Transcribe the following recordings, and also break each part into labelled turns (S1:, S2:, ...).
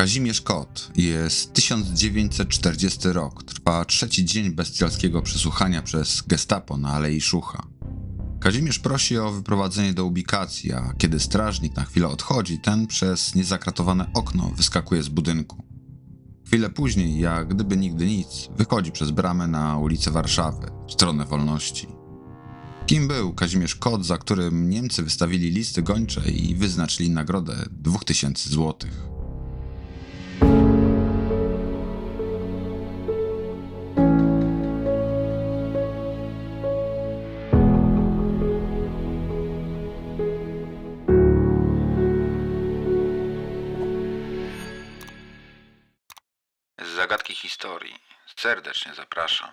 S1: Kazimierz Kot. Jest 1940 rok. Trwa trzeci dzień bestialskiego przesłuchania przez gestapo na Alei Szucha. Kazimierz prosi o wyprowadzenie do ubikacji, a kiedy strażnik na chwilę odchodzi, ten przez niezakratowane okno wyskakuje z budynku. Chwilę później, jak gdyby nigdy nic, wychodzi przez bramę na ulicę Warszawy, w stronę wolności. Kim był Kazimierz Kot, za którym Niemcy wystawili listy gończe i wyznaczyli nagrodę 2000 złotych? Zagadki historii. Serdecznie zapraszam.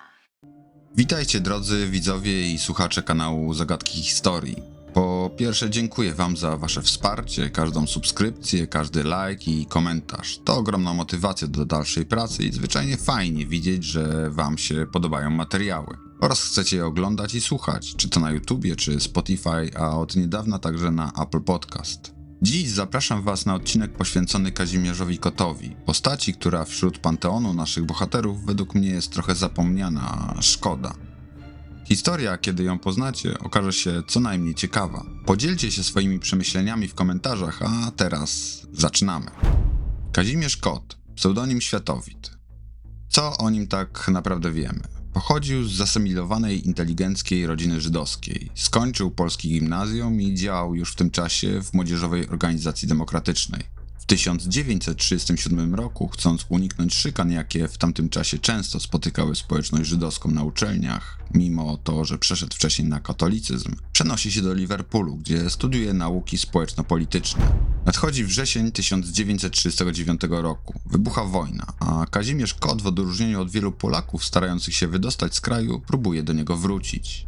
S1: Witajcie drodzy widzowie i słuchacze kanału Zagadki Historii. Po pierwsze dziękuję wam za wasze wsparcie, każdą subskrypcję, każdy like i komentarz. To ogromna motywacja do dalszej pracy i zwyczajnie fajnie widzieć, że wam się podobają materiały. Oraz chcecie je oglądać i słuchać, czy to na YouTubie, czy Spotify, a od niedawna także na Apple Podcast. Dziś zapraszam Was na odcinek poświęcony Kazimierzowi Kotowi, postaci, która wśród panteonu naszych bohaterów według mnie jest trochę zapomniana, szkoda. Historia, kiedy ją poznacie, okaże się co najmniej ciekawa. Podzielcie się swoimi przemyśleniami w komentarzach, a teraz zaczynamy. Kazimierz Kot, pseudonim Światowit. Co o nim tak naprawdę wiemy? Pochodził z zasymilowanej inteligenckiej rodziny żydowskiej. Skończył polskie gimnazjum i działał już w tym czasie w młodzieżowej organizacji demokratycznej. W 1937 roku, chcąc uniknąć szykan, jakie w tamtym czasie często spotykały społeczność żydowską na uczelniach, mimo to, że przeszedł wcześniej na katolicyzm, przenosi się do Liverpoolu, gdzie studiuje nauki społeczno-polityczne. Nadchodzi wrzesień 1939 roku. Wybucha wojna, a Kazimierz Kot w odróżnieniu od wielu Polaków starających się wydostać z kraju, próbuje do niego wrócić.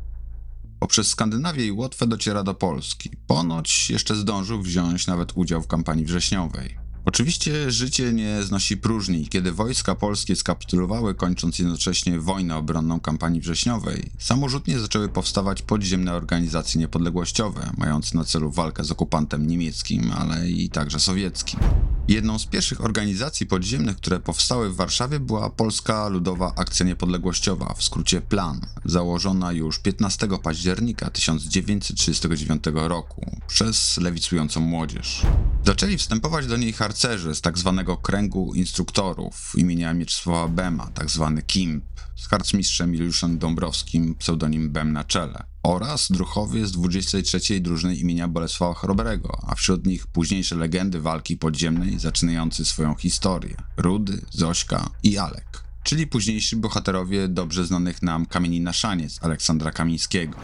S1: Poprzez Skandynawię i Łotwę dociera do Polski. Ponoć jeszcze zdążył wziąć nawet udział w kampanii wrześniowej. Oczywiście życie nie znosi próżni. Kiedy wojska polskie skapitulowały, kończąc jednocześnie wojnę obronną kampanii wrześniowej, samorzutnie zaczęły powstawać podziemne organizacje niepodległościowe, mające na celu walkę z okupantem niemieckim, ale i także sowieckim. Jedną z pierwszych organizacji podziemnych, które powstały w Warszawie była Polska Ludowa Akcja Niepodległościowa, w skrócie PLAN, założona już 15 października 1939 roku przez lewicującą młodzież. Zaczęli wstępować do niej harcerze z tzw. Tak kręgu instruktorów imienia Mieczysława Bema, tzw. Tak KIMP, z harcmistrzem Juliuszem Dąbrowskim, pseudonim Bem na czele, oraz druchowie z 23. drużyny imienia Bolesława Chrobrego, a wśród nich późniejsze legendy walki podziemnej zaczynający swoją historię Rudy, Zośka i Alek, czyli późniejsi bohaterowie dobrze znanych nam Kamieni na Szaniec Aleksandra Kamińskiego.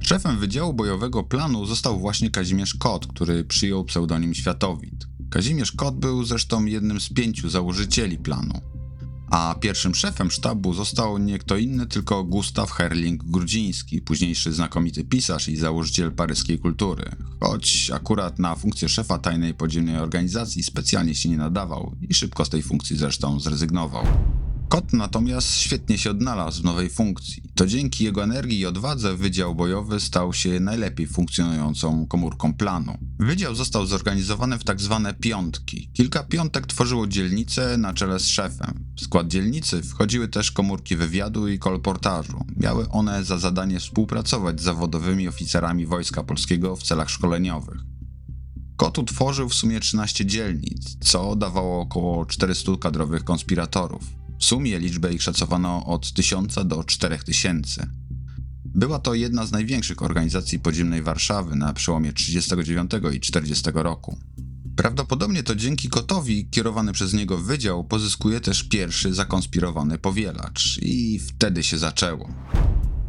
S1: Szefem Wydziału Bojowego Planu został właśnie Kazimierz Kot, który przyjął pseudonim Światowit. Kazimierz Kot był zresztą jednym z pięciu założycieli planu. A pierwszym szefem sztabu został nie kto inny, tylko Gustaw Herling-Grudziński, późniejszy znakomity pisarz i założyciel paryskiej kultury. Choć akurat na funkcję szefa tajnej podziemnej organizacji specjalnie się nie nadawał i szybko z tej funkcji zresztą zrezygnował. Kot natomiast świetnie się odnalazł w nowej funkcji. To dzięki jego energii i odwadze Wydział Bojowy stał się najlepiej funkcjonującą komórką planu. Wydział został zorganizowany w tak zwane piątki. Kilka piątek tworzyło dzielnice na czele z szefem. W skład dzielnicy wchodziły też komórki wywiadu i kolportażu. Miały one za zadanie współpracować z zawodowymi oficerami Wojska Polskiego w celach szkoleniowych. Kot utworzył w sumie 13 dzielnic, co dawało około 400 kadrowych konspiratorów. W sumie liczbę ich szacowano od 1000 do 4000. Była to jedna z największych organizacji podziemnej Warszawy na przełomie 39 i 40 roku. Prawdopodobnie to dzięki Kotowi kierowany przez niego wydział pozyskuje też pierwszy zakonspirowany powielacz i wtedy się zaczęło.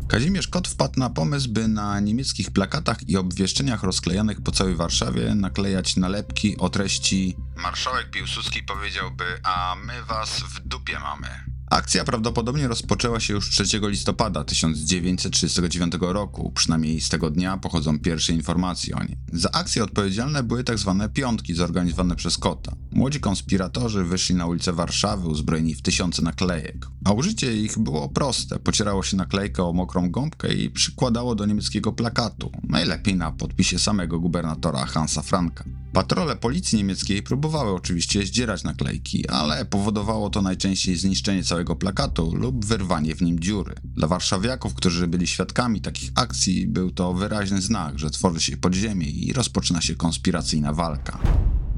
S1: Kazimierz Kot wpadł na pomysł, by na niemieckich plakatach i obwieszczeniach rozklejanych po całej Warszawie naklejać nalepki o treści Marszałek Piłsudski powiedziałby, a my was w dupie mamy. Akcja prawdopodobnie rozpoczęła się już 3 listopada 1939 roku, przynajmniej z tego dnia pochodzą pierwsze informacje o niej. Za akcję odpowiedzialne były tzw. Tak piątki zorganizowane przez Kota. Młodzi konspiratorzy wyszli na ulicę Warszawy uzbrojeni w tysiące naklejek. A użycie ich było proste. Pocierało się naklejkę o mokrą gąbkę i przykładało do niemieckiego plakatu, najlepiej na podpisie samego gubernatora Hansa Franka. Patrole policji niemieckiej próbowały oczywiście zdzierać naklejki, ale powodowało to najczęściej zniszczenie całego plakatu lub wyrwanie w nim dziury. Dla warszawiaków, którzy byli świadkami takich akcji, był to wyraźny znak, że tworzy się podziemie i rozpoczyna się konspiracyjna walka.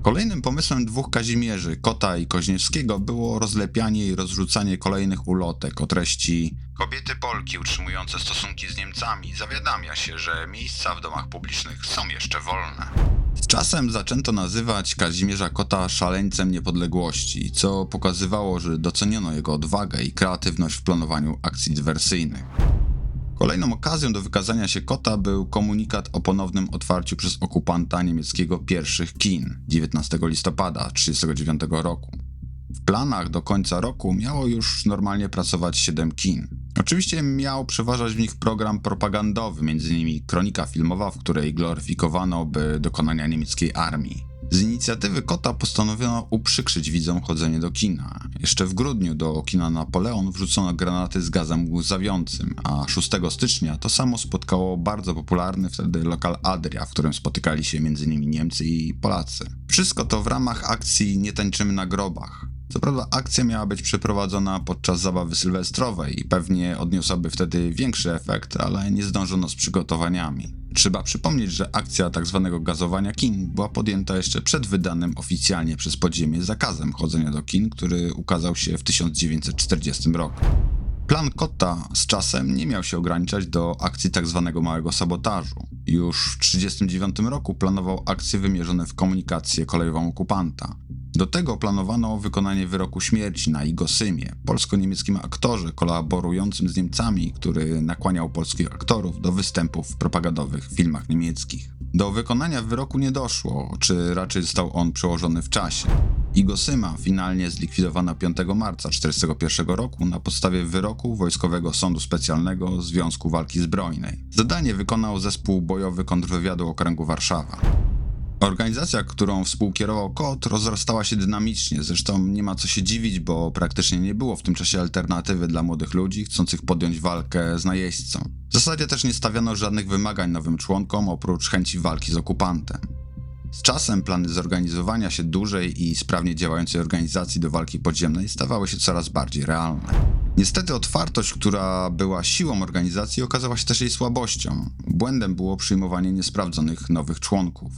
S1: Kolejnym pomysłem dwóch Kazimierzy, Kota i Koźniewskiego, było rozlepianie i rozrzucanie kolejnych ulotek o treści Kobiety Polki utrzymujące stosunki z Niemcami zawiadamia się, że miejsca w domach publicznych są jeszcze wolne. Czasem zaczęto nazywać Kazimierza Kota szaleńcem niepodległości, co pokazywało, że doceniono jego odwagę i kreatywność w planowaniu akcji dywersyjnych. Kolejną okazją do wykazania się Kota był komunikat o ponownym otwarciu przez okupanta niemieckiego pierwszych kin 19 listopada 1939 roku. W planach do końca roku miało już normalnie pracować 7 kin. Oczywiście miał przeważać w nich program propagandowy, m.in. kronika filmowa, w której gloryfikowano by dokonania niemieckiej armii. Z inicjatywy Kota postanowiono uprzykrzyć widzom chodzenie do kina. Jeszcze w grudniu do kina Napoleon wrzucono granaty z gazem łzawiącym, a 6 stycznia to samo spotkało bardzo popularny wtedy lokal Adria, w którym spotykali się m.in. Niemcy i Polacy. Wszystko to w ramach akcji Nie tańczymy na grobach. Co prawda akcja miała być przeprowadzona podczas zabawy sylwestrowej i pewnie odniosłaby wtedy większy efekt, ale nie zdążono z przygotowaniami. Trzeba przypomnieć, że akcja tzw. Tak gazowania kin była podjęta jeszcze przed wydanym oficjalnie przez podziemie zakazem chodzenia do kin, który ukazał się w 1940 roku. Plan Kotta z czasem nie miał się ograniczać do akcji tzw. Tak małego sabotażu. Już w 1939 roku planował akcje wymierzone w komunikację kolejową okupanta. Do tego planowano wykonanie wyroku śmierci na Igosymie, polsko-niemieckim aktorze kolaborującym z Niemcami, który nakłaniał polskich aktorów do występów w propagandowych filmach niemieckich. Do wykonania wyroku nie doszło, czy raczej został on przełożony w czasie. Igosyma finalnie zlikwidowano 5 marca 1941 roku na podstawie wyroku Wojskowego Sądu Specjalnego Związku Walki Zbrojnej. Zadanie wykonał zespół bojowy kontrwywiadu okręgu Warszawa. Organizacja, którą współkierował Kot, rozrastała się dynamicznie. Zresztą nie ma co się dziwić, bo praktycznie nie było w tym czasie alternatywy dla młodych ludzi chcących podjąć walkę z najeźdźcą. W zasadzie też nie stawiano żadnych wymagań nowym członkom oprócz chęci walki z okupantem. Z czasem plany zorganizowania się dużej i sprawnie działającej organizacji do walki podziemnej stawały się coraz bardziej realne. Niestety otwartość, która była siłą organizacji, okazała się też jej słabością. Błędem było przyjmowanie niesprawdzonych nowych członków.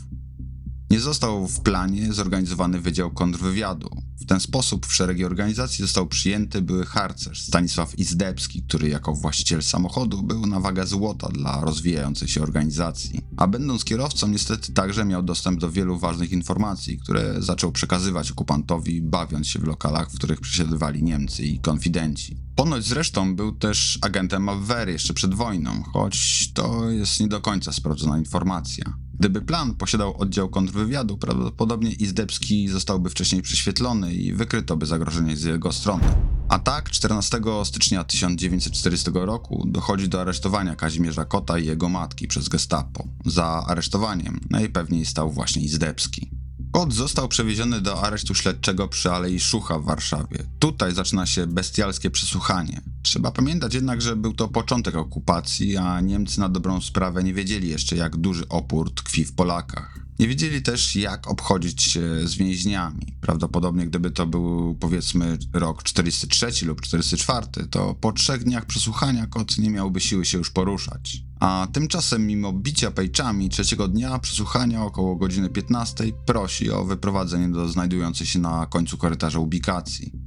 S1: Nie został w planie zorganizowany Wydział Kontrwywiadu. W ten sposób w szeregi organizacji został przyjęty były harcerz Stanisław Izdebski, który jako właściciel samochodu był na wagę złota dla rozwijającej się organizacji. A będąc kierowcą niestety także miał dostęp do wielu ważnych informacji, które zaczął przekazywać okupantowi, bawiąc się w lokalach, w których przesiadywali Niemcy i konfidenci. Ponoć zresztą był też agentem Avery jeszcze przed wojną, choć to jest nie do końca sprawdzona informacja. Gdyby plan posiadał oddział kontrwywiadu, prawdopodobnie Izdebski zostałby wcześniej prześwietlony i wykryto by zagrożenie z jego strony. A tak, 14 stycznia 1940 roku dochodzi do aresztowania Kazimierza Kota i jego matki przez gestapo. Za aresztowaniem najpewniej stał właśnie Izdebski. Kot został przewieziony do aresztu śledczego przy Alei Szucha w Warszawie. Tutaj zaczyna się bestialskie przesłuchanie. Trzeba pamiętać jednak, że był to początek okupacji, a Niemcy na dobrą sprawę nie wiedzieli jeszcze, jak duży opór tkwi w Polakach. Nie wiedzieli też, jak obchodzić się z więźniami. Prawdopodobnie, gdyby to był powiedzmy rok 43 lub 44, to po trzech dniach przesłuchania kot nie miałby siły się już poruszać. A tymczasem, mimo bicia pejczami, trzeciego dnia przesłuchania około godziny 15 prosi o wyprowadzenie do znajdującej się na końcu korytarza ubikacji.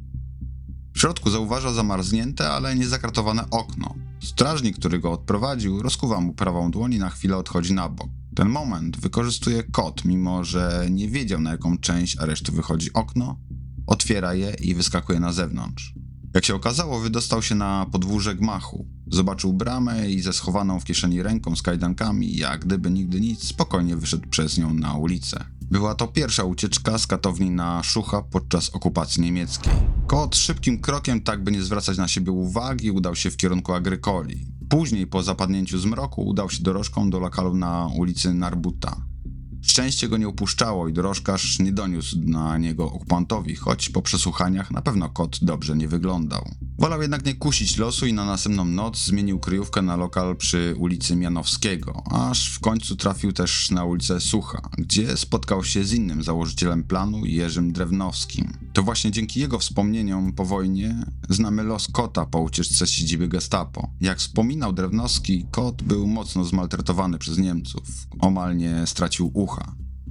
S1: W środku zauważa zamarznięte, ale niezakratowane okno. Strażnik, który go odprowadził, rozkuwa mu prawą dłoń i na chwilę odchodzi na bok. Ten moment wykorzystuje kot, mimo że nie wiedział na jaką część aresztu wychodzi okno, otwiera je i wyskakuje na zewnątrz. Jak się okazało, wydostał się na podwórze gmachu. Zobaczył bramę i ze schowaną w kieszeni ręką z kajdankami, jak gdyby nigdy nic, spokojnie wyszedł przez nią na ulicę. Była to pierwsza ucieczka z katowni na Szucha podczas okupacji niemieckiej. Kot szybkim krokiem, tak by nie zwracać na siebie uwagi, udał się w kierunku Agrykoli. Później, po zapadnięciu zmroku, udał się dorożką do lokalu na ulicy Narbuta. Szczęście go nie upuszczało i dorożkarz nie doniósł na niego okupantowi, choć po przesłuchaniach na pewno kot dobrze nie wyglądał. Wolał jednak nie kusić losu i na następną noc zmienił kryjówkę na lokal przy ulicy Mianowskiego, aż w końcu trafił też na ulicę Sucha, gdzie spotkał się z innym założycielem planu, Jerzym Drewnowskim. To właśnie dzięki jego wspomnieniom po wojnie znamy los Kota po ucieczce z siedziby Gestapo. Jak wspominał Drewnowski, Kot był mocno zmaltretowany przez Niemców, omal nie stracił ucha.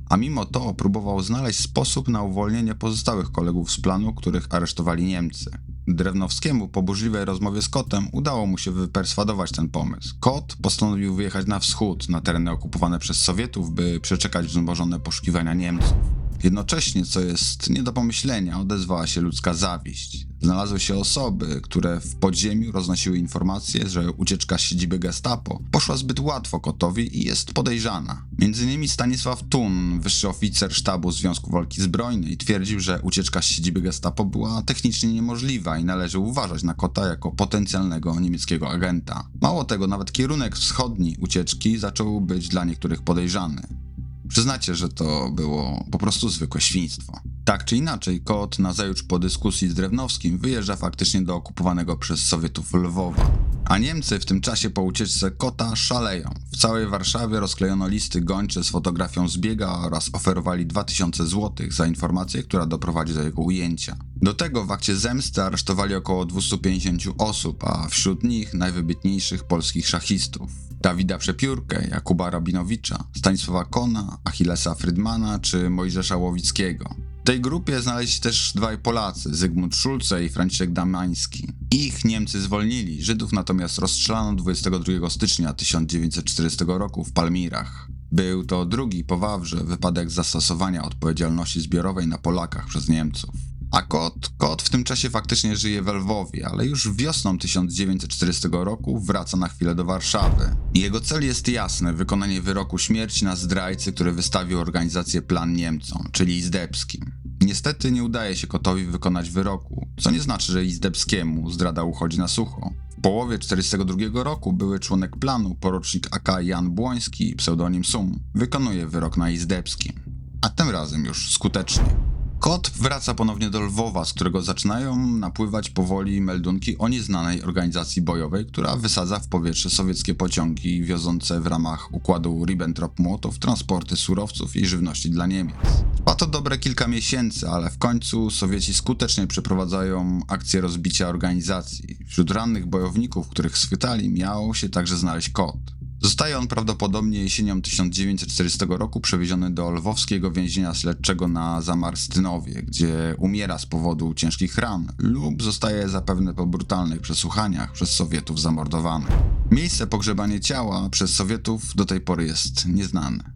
S1: A mimo to próbował znaleźć sposób na uwolnienie pozostałych kolegów z planu, których aresztowali Niemcy. Drewnowskiemu po burzliwej rozmowie z Kotem udało mu się wyperswadować ten pomysł. Kot postanowił wyjechać na wschód, na tereny okupowane przez Sowietów, by przeczekać wzmożone poszukiwania Niemców. Jednocześnie, co jest nie do pomyślenia, odezwała się ludzka zawiść. Znalazły się osoby, które w podziemiu roznosiły informacje, że ucieczka z siedziby Gestapo poszła zbyt łatwo Kotowi i jest podejrzana. Między innymi Stanisław Tun, wyższy oficer sztabu Związku Walki Zbrojnej, twierdził, że ucieczka z siedziby Gestapo była technicznie niemożliwa i należy uważać na Kota jako potencjalnego niemieckiego agenta. Mało tego, nawet kierunek wschodni ucieczki zaczął być dla niektórych podejrzany. Przyznacie, że to było po prostu zwykłe świństwo. Tak czy inaczej, Kot nazajutrz po dyskusji z Drewnowskim wyjeżdża faktycznie do okupowanego przez Sowietów Lwowa. A Niemcy w tym czasie po ucieczce Kota szaleją. W całej Warszawie rozklejono listy gończe z fotografią zbiega oraz oferowali 2000 zł za informację, która doprowadzi do jego ujęcia. Do tego w akcie zemsty aresztowali około 250 osób, a wśród nich najwybitniejszych polskich szachistów. Dawida Przepiórkę, Jakuba Rabinowicza, Stanisława Kona, Achillesa Frydmana czy Mojżesza Łowickiego. W tej grupie znaleźli się też dwaj Polacy, Zygmunt Szulce i Franciszek Damański. Ich Niemcy zwolnili, Żydów natomiast rozstrzelano 22 stycznia 1940 roku w Palmirach. Był to drugi po Wawrze wypadek zastosowania odpowiedzialności zbiorowej na Polakach przez Niemców. A kot, kot w tym czasie faktycznie żyje w Lwowie, ale już wiosną 1940 roku wraca na chwilę do Warszawy. Jego cel jest jasny, wykonanie wyroku śmierci na zdrajcy, który wystawił organizację Plan Niemcom, czyli Izdebskim. Niestety nie udaje się kotowi wykonać wyroku, co nie znaczy, że Izdebskiemu zdrada uchodzi na sucho. W połowie 1942 roku były członek planu, porucznik AK Jan Błoński, pseudonim Sum, wykonuje wyrok na Izdebskim. A tym razem już skutecznie. Kot wraca ponownie do Lwowa, z którego zaczynają napływać powoli meldunki o nieznanej organizacji bojowej, która wysadza w powietrze sowieckie pociągi wiozące w ramach układu Ribbentrop-Mołotow transporty surowców i żywności dla Niemiec. Trwa to dobre kilka miesięcy, ale w końcu Sowieci skutecznie przeprowadzają akcję rozbicia organizacji. Wśród rannych bojowników, których schwytali, miał się także znaleźć Kot. Zostaje on prawdopodobnie jesienią 1940 roku przewieziony do lwowskiego więzienia śledczego na Zamarstynowie, gdzie umiera z powodu ciężkich ran lub zostaje zapewne po brutalnych przesłuchaniach przez Sowietów zamordowany. Miejsce pogrzebania ciała przez Sowietów do tej pory jest nieznane.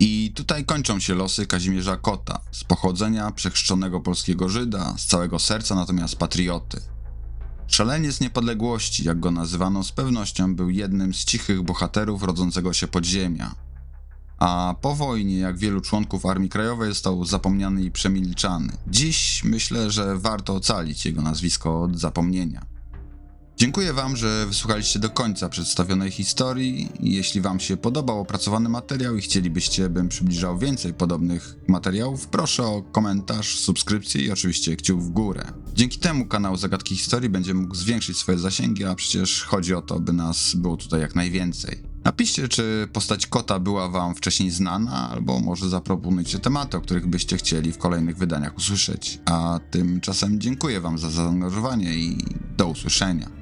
S1: I tutaj kończą się losy Kazimierza Kota, z pochodzenia przechrzczonego polskiego Żyda, z całego serca natomiast patrioty. Szaleniec niepodległości, jak go nazywano, z pewnością był jednym z cichych bohaterów rodzącego się podziemia. A po wojnie, jak wielu członków Armii Krajowej, został zapomniany i przemilczany. Dziś myślę, że warto ocalić jego nazwisko od zapomnienia. Dziękuję Wam, że wysłuchaliście do końca przedstawionej historii. Jeśli Wam się podobał opracowany materiał i chcielibyście, bym przybliżał więcej podobnych materiałów, proszę o komentarz, subskrypcję i oczywiście kciuk w górę. Dzięki temu kanał Zagadki Historii będzie mógł zwiększyć swoje zasięgi, a przecież chodzi o to, by nas było tutaj jak najwięcej. Napiszcie, czy postać kota była Wam wcześniej znana, albo może zaproponujcie tematy, o których byście chcieli w kolejnych wydaniach usłyszeć. A tymczasem dziękuję Wam za zaangażowanie i do usłyszenia.